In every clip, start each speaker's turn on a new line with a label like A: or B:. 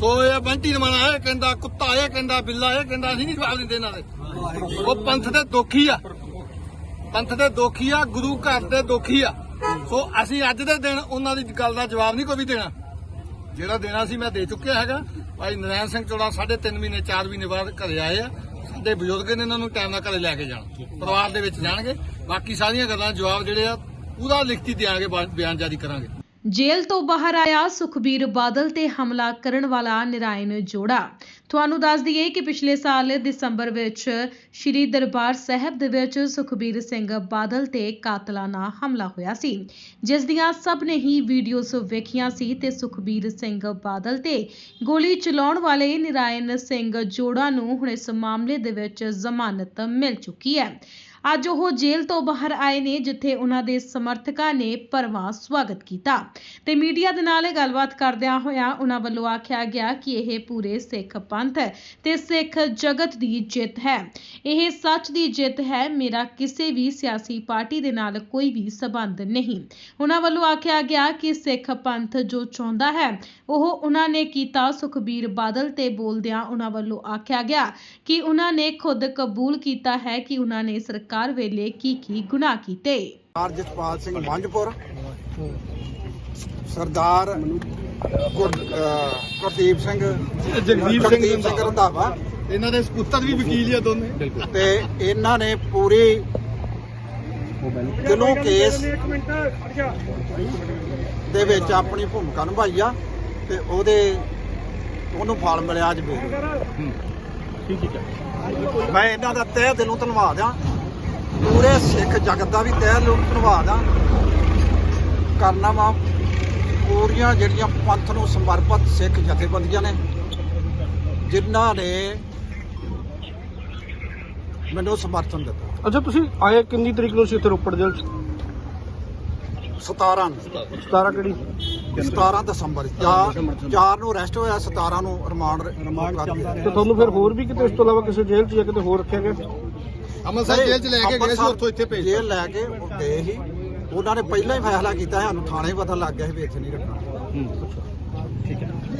A: ਸੋ ਇਹ ਬੰਟੀ ਰਮਾਣਾ ਇਹ ਕਹਿੰਦਾ, ਕੁੱਤਾ, ਇਹ ਕਹਿੰਦਾ, ਬਿੱਲਾ, ਇਹ ਕਹਿੰਦਾ, ਅਸੀਂ ਨਹੀਂ ਜਵਾਬ ਦਿੰਦੇ ਇਹਨਾਂ ਦੇ। ਉਹ ਪੰਥ ਦੇ ਦੋਖੀ ਆ। ਪੰਥ ਦੇ ਦੋਖੀ ਆ, ਗੁਰੂ ਘਰ ਦੇ ਦੋਖੀ ਆ। ਸੋ ਅਸੀਂ ਅੱਜ ਦੇ ਦਿਨ ਉਹਨਾਂ ਦੀ ਗੱਲ ਦਾ ਜਵਾਬ ਨਹੀਂ ਕੋਈ ਵੀ ਦੇਣਾ। ਜਿਹੜਾ ਦੇਣਾ ਸੀ ਮੈਂ ਦੇ ਚੁੱਕਿਆ ਹੈਗਾ। ਭਾਈ ਨਰੈਣ ਸਿੰਘ ਚੋੜਾ ਸਾਢੇ ਤਿੰਨ ਮਹੀਨੇ 4 ਮਹੀਨੇ ਬਾਅਦ ਘਰੇ ਆਏ ਆ। ਸਾਡੇ ਬਜ਼ੁਰਗ ਨੇ ਇਹਨਾਂ ਨੂੰ ਟਾਈਮ ਨਾਲ ਘਰੇ ਲੈ ਕੇ ਜਾਣਾ। ਪਰਿਵਾਰ ਦੇ ਵਿੱਚ ਜਾਣਗੇ। ਬਾਕੀ ਸਾਰੀਆਂ ਗੱਲਾਂ ਜਵਾਬ ਜਿਹੜੇ ਆ, ਪੂਰਾ ਲਿਖਤੀ ਦਿਆਂਗੇ ਬਿਆਨ ਜਾਰੀ ਕਰਾਂਗੇ।
B: ਜੇਲ੍ਹ ਤੋਂ ਬਾਹਰ ਆਇਆ ਸੁਖਬੀਰ ਬਾਦਲ ਤੇ ਹਮਲਾ ਕਰਨ ਵਾਲਾ ਨਰਾਇਣ ਜੋੜਾ। ਤੁਹਾਨੂੰ ਦੱਸ ਦਈਏ ਕਿ ਪਿਛਲੇ ਸਾਲ ਦਸੰਬਰ ਵਿੱਚ ਸ਼੍ਰੀ ਦਰਬਾਰ ਸਾਹਿਬ ਦੇ ਵਿੱਚ ਸੁਖਬੀਰ ਸਿੰਘ ਬਾਦਲ ਤੇ ਕਾਤਲਾਨਾ ਹਮਲਾ ਹੋਇਆ ਸੀ। ਜਿਸ ਦੀਆਂ ਸਭ ਨੇ ਹੀ ਵੀਡੀਓਜ਼ ਵੇਖੀਆਂ ਸੀ ਤੇ ਸੁਖਬੀਰ ਸਿੰਘ ਬਾਦਲ ਤੇ ਗੋਲੀ ਚਲਾਉਣ ਵਾਲੇ ਨਰਾਇਣ ਸਿੰਘ ਜੋੜਾ ਨੂੰ ਹੁਣ ਇਸ ਮਾਮਲੇ ਦੇ ਵਿੱਚ ਜ਼ਮਾਨਤ ਮਿਲ ਚੁੱਕੀ ਹੈ। ਅੱਜ ਉਹ ਜੇਲ੍ਹ ਤੋਂ ਬਾਹਰ ਆਏ ਨੇ, ਜਿੱਥੇ ਉਹਨਾਂ ਦੇ ਸਮਰਥਕਾਂ ਨੇ ਭਰਵਾਂ ਸਵਾਗਤ ਕੀਤਾ। ਤੇ ਮੀਡੀਆ ਦੇ ਨਾਲ ਗੱਲਬਾਤ ਕਰਦਿਆਂ ਹੋਇਆ ਉਹਨਾਂ ਵੱਲੋਂ ਆਖਿਆ ਗਿਆ ਕਿ ਇਹ ਪੂਰੇ ਸਿੱਖ ਪੰਥ ਤੇ ਸਿੱਖ ਜਗਤ ਦੀ ਜਿੱਤ ਹੈ। ਇਹ ਸੱਚ ਦੀ ਜਿੱਤ ਹੈ, ਮੇਰਾ ਕਿਸੇ ਵੀ ਸਿਆਸੀ ਪਾਰਟੀ ਦੇ ਨਾਲ ਕੋਈ ਵੀ ਸਬੰਧ ਨਹੀਂ। ਉਹਨਾਂ ਵੱਲੋਂ ਆਖਿਆ ਗਿਆ ਕਿ ਸਿੱਖ ਪੰਥ ਜੋ ਚਾਹੁੰਦਾ ਹੈ, ਉਹ ਉਹਨਾਂ ਨੇ ਕੀਤਾ। ਸੁਖਬੀਰ ਬਾਦਲ ਤੇ ਬੋਲਦਿਆਂ ਉਹਨਾਂ ਵੱਲੋਂ ਆਖਿਆ ਗਿਆ ਕਿ ਉਹਨਾਂ ਨੇ ਖੁਦ ਕਬੂਲ ਕੀਤਾ ਹੈ ਕਿ ਉਹਨਾਂ ਨੇ ਸਰਕਾਰ ਵੇਲੇ ਕੀ ਕੀ ਗੁਨਾਹ ਕੀਤੇ?
C: ਸਰਦਾਰ ਜਸਪਾਲ ਸਿੰਘ ਮੰਝਪੁਰ ਸਰਦਾਰ ਗੁਰਦੀਪ ਸਿੰਘ
A: ਜਗਦੀਪ ਸਿੰਘ
C: ਸਿੰਘ ਰੰਧਾਵਾ
A: ਇਹਨਾਂ ਦੇ ਸਪੁੱਤਰ ਵੀ ਵਕੀਲ ਹੀ ਆ ਦੋਨੇ।
C: ਤੇ ਇਹਨਾਂ ਨੇ ਪੂਰੀ ਦਿਲੋਂ ਕੇਸ ਦੇ ਵਿੱਚ ਆਪਣੀ ਭੂਮਿਕਾ ਨਿਭਾਈ ਆ ਤੇ ਉਹਦੇ ਉਹਨੂੰ ਫਲ ਮਿਲਿਆ ਅੱਜ ਵੀ। ਮੈਂ ਇਹਨਾਂ ਦਾ ਤਹਿ ਦਿਲੋਂ ਧੰਨਵਾਦ ਆ। ਪੂਰੇ ਸਿੱਖ ਜਗਤ ਦਾ ਵੀ ਤਹਿ ਦਿਲੋਂ ਧੰਨਵਾਦ ਆ। ਕਰਨਾ ਵਾ ਪੂਰੀਆਂ ਜਿਹੜੀਆਂ ਪੰਥ ਨੂੰ ਸਮਰਪਿਤ ਸਿੱਖ ਜਥੇਬੰਦੀਆਂ ਨੇ ਜਿਨ੍ਹਾਂ ਨੇ ਮੈਨੂੰ ਸਮਰਥਨ ਦਿੱਤਾ।
D: ਅੱਛਾ ਤੁਸੀਂ ਆਏ ਕਿੰਨੀ ਤਰੀਕ ਨੂੰ ਸੀ ਇੱਥੇ ਰੋਪੜ ਜੇਲ੍ਹ 'ਚ?
C: 17 ਨੂੰ।
D: 17 ਕਿਹੜੀ?
C: 17 ਦਸੰਬਰ 4 4 ਨੂੰ ਅਰੈਸਟ ਹੋਇਆ 17 ਨੂੰ ਰਿਮਾਂਡ ਰਿਮਾਂਡ
D: ਤੇ ਤੁਹਾਨੂੰ ਫਿਰ ਹੋਰ ਵੀ ਕਿਤੇ ਇਸ ਤੋਂ ਇਲਾਵਾ ਕਿਸੇ ਜੇਲ੍ਹ 'ਚ ਜਾਂ ਕਿਤੇ ਹੋਰ ਰੱਖਿਆ ਗਿਆ?
A: ਅੰਮ੍ਰਿਤਸਰ ਜੇਲ੍ਹ ਚ ਲੈ ਕੇ ਗਏ ਸੀ ਉੱਥੋਂ ਇੱਥੇ ਭੇਜ
C: ਜੇਲ੍ਹ ਲੈ ਕੇ ਉਹ ਗਏ ਸੀ ਉਹਨਾਂ ਨੇ ਪਹਿਲਾਂ ਹੀ ਫੈਸਲਾ ਕੀਤਾ ਸੀ, ਸਾਨੂੰ ਥਾਣੇ ਪਤਾ ਲੱਗ ਗਿਆ ਸੀ ਵੀ ਇੱਥੇ ਨਹੀਂ ਰੱਖਣਾ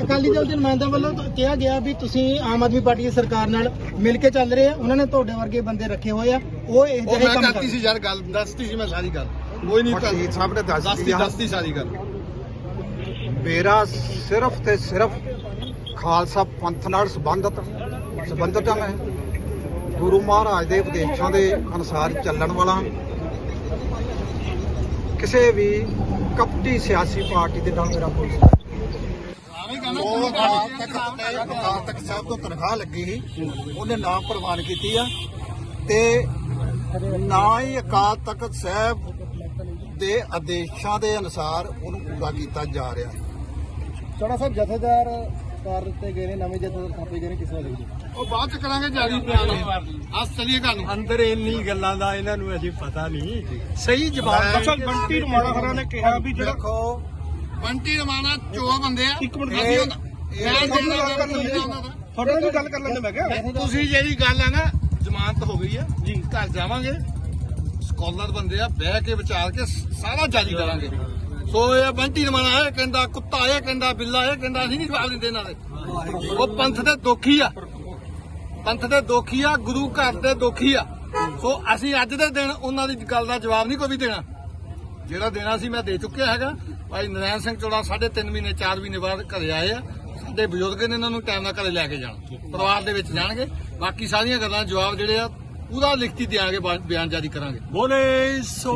E: ਅਕਾਲੀ ਦਲ ਦੇ ਨੁਮਾਇੰਦਿਆਂ ਵੱਲੋਂ ਤਾਂ ਕਿਹਾ ਗਿਆ ਵੀ ਤੁਸੀਂ ਆਮ ਆਦਮੀ ਪਾਰਟੀ ਦੀ ਸਰਕਾਰ ਨਾਲ ਮਿਲ ਕੇ ਚੱਲ ਰਹੇ ਆ ਉਹਨਾਂ ਨੇ ਤੁਹਾਡੇ ਵਰਗੇ ਬੰਦੇ ਰੱਖੇ ਹੋਏ ਆ ਉਹ ਇਹ ਜਿਹੇ
A: ਮੈਂ
E: ਕੰਮ
A: ਕਰਤੀ ਸੀ ਯਾਰ ਗੱਲ ਦੱਸਤੀ ਸੀ ਮੈਂ ਸਾਰੀ ਗੱਲ। ਕੋਈ ਨਹੀਂ
C: ਵਕੀਲ ਸਾਹਿਬ ਨੇ ਦੱਸ
A: ਦੱਸਤੀ। ਦੱਸਤੀ ਸਾਰੀ ਗੱਲ।
C: ਮੇਰਾ ਸਿਰਫ ਤੇ ਸਿਰਫ ਖਾਲਸਾ ਪੰਥ ਨਾਲ ਸੰਬੰਧਤ ਸੰਬੰਧਤ ਹਾਂ ਗੁਰੂ ਮਹਾਰਾਜ ਦੇ ਉਪਦੇਸ਼ਾਂ ਦੇ ਅਨੁਸਾਰ ਚੱਲਣ ਵਾਲਾ। ਕਿਸੇ ਵੀ ਕਪਟੀ ਸਿਆਸੀ ਪਾਰਟੀ ਦੇ ਨਾਲ ਮੇਰਾ ਕੋਈ ਉਹ ਅਕਾਲ ਤਖਤ ਤੇ ਅਕਾਲ ਤਖਤ ਸਾਹਿਬ ਤੋਂ ਤਨਖਾਹ ਲੱਗੀ ਸੀ। ਉਹਨੇ ਨਾਮ ਪ੍ਰਵਾਨ ਕੀਤੀ ਆ। ਤੇ ਨਾ ਹੀ ਅਕਾਲ ਤਖਤ ਸਾਹਿਬ ਦੇ ਆਦੇਸ਼ਾਂ ਦੇ ਅਨੁਸਾਰ ਉਹਨੂੰ ਪੂਰਾ ਕੀਤਾ ਜਾ ਰਿਹਾ।
E: ਚੜਾ ਸਾਹਿਬ ਜਥੇਦਾਰ ਕਰ ਦਿੱਤੇ ਗਏ ਨੇ ਨਵੇਂ ਜਥੇਦਾਰ ਥਾਪੇ ਗਏ ਨੇ ਕਿਸ ਵੇਲੇ
A: ਉਹ ਬਾਅਦ ਚ ਕਰਾਂਗੇ ਜਾਰੀ ਬਿਆਨ। ਅੱਜ ਚਲੀਏ ਘਰ ਨੂੰ।
F: ਅੰਦਰ ਇੰਨੀ ਗੱਲਾਂ ਦਾ ਇਹਨਾਂ ਨੂੰ ਅਜੇ ਪਤਾ ਨਹੀਂ। ਸਹੀ ਜਵਾਬ।
D: ਅੱਛਾ ਬੰਟੀ ਰਮਾਣਾ ਖਰਾ ਨੇ ਕਿਹਾ ਵੀ ਜਿਹੜਾ
C: ਦੇਖੋ
A: ਬੰਟੀ ਰਮਾਨਾ ਚੋ ਬੰਦੇ ਆ।
D: ਇੱਕ ਮਿੰਟ
A: ਅਸੀਂ ਉਹਨਾਂ।
D: ਤੁਹਾਡੇ ਨਾਲ ਗੱਲ ਕਰ ਲੈਂਦੇ। ਮੈਂ ਕਿਹਾ।
A: ਤੁਸੀਂ ਜਿਹੜੀ ਗੱਲ ਆ ਨਾ ਜ਼ਮਾਨਤ ਹੋ ਗਈ ਆ। ਜੀ। ਘਰ ਜਾਵਾਂਗੇ। ਸਕਾਲਰ ਬੰਦੇ ਆ ਬਹਿ ਕੇ ਵਿਚਾਰ ਕੇ ਸਾਰਾ ਜਾਰੀ ਕਰਾਂਗੇ। ਸੋ ਇਹ ਬੰਟੀ ਰਮਾਨਾ ਇਹ ਕਹਿੰਦਾ ਕੁੱਤਾ ਇਹ ਕਹਿੰਦਾ ਬਿੱਲਾ ਇਹ ਕਹਿੰਦਾ ਅਸੀਂ ਨਹੀਂ ਜਵਾਬ ਦਿੰਦੇ ਇਹਨਾਂ ਦੇ। ਉਹ ਪੰਥ ਦੇ ਦੋਖੀ ਆ। ਪੰਥ ਦੇ ਦੋਖੀ ਆ ਗੁਰੂ ਘਰ ਦੇ ਦੋਖੀ ਆ। ਸੋ ਅਸੀਂ ਅੱਜ ਦੇ ਦਿਨ ਉਹਨਾਂ ਦੀ ਗੱਲ ਦਾ ਜਵਾਬ ਨਹੀਂ ਕੋਈ ਵੀ ਦੇਣਾ। ਜਿਹੜਾ ਦੇਣਾ ਸੀ ਮੈਂ ਦੇ ਚੁੱਕਿਆ ਹੈਗਾ। ਭਾਈ ਨਰੈਣ ਸਿੰਘ ਚੋੜਾ ਸਾਢੇ ਤਿੰਨ ਮਹੀਨੇ 4 ਮਹੀਨੇ ਬਾਅਦ ਘਰੇ ਆਏ ਆ। ਸਾਡੇ ਬਜ਼ੁਰਗ ਨੇ ਇਹਨਾਂ ਨੂੰ ਟਾਈਮ ਨਾਲ ਘਰੇ ਲੈ ਕੇ ਜਾਣਾ। ਪਰਿਵਾਰ ਦੇ ਵਿੱਚ ਜਾਣਗੇ। ਬਾਕੀ ਸਾਰੀਆਂ ਗੱਲਾਂ ਦੇ ਜਵਾਬ ਜਿਹੜੇ ਆ ਪੂਰਾ ਲਿਖਤੀ ਦਿਆਂਗੇ ਬਾ- ਬਿਆਨ ਜਾਰੀ ਕਰਾਂਗੇ।
F: ਬੋਲੇ ਸੋ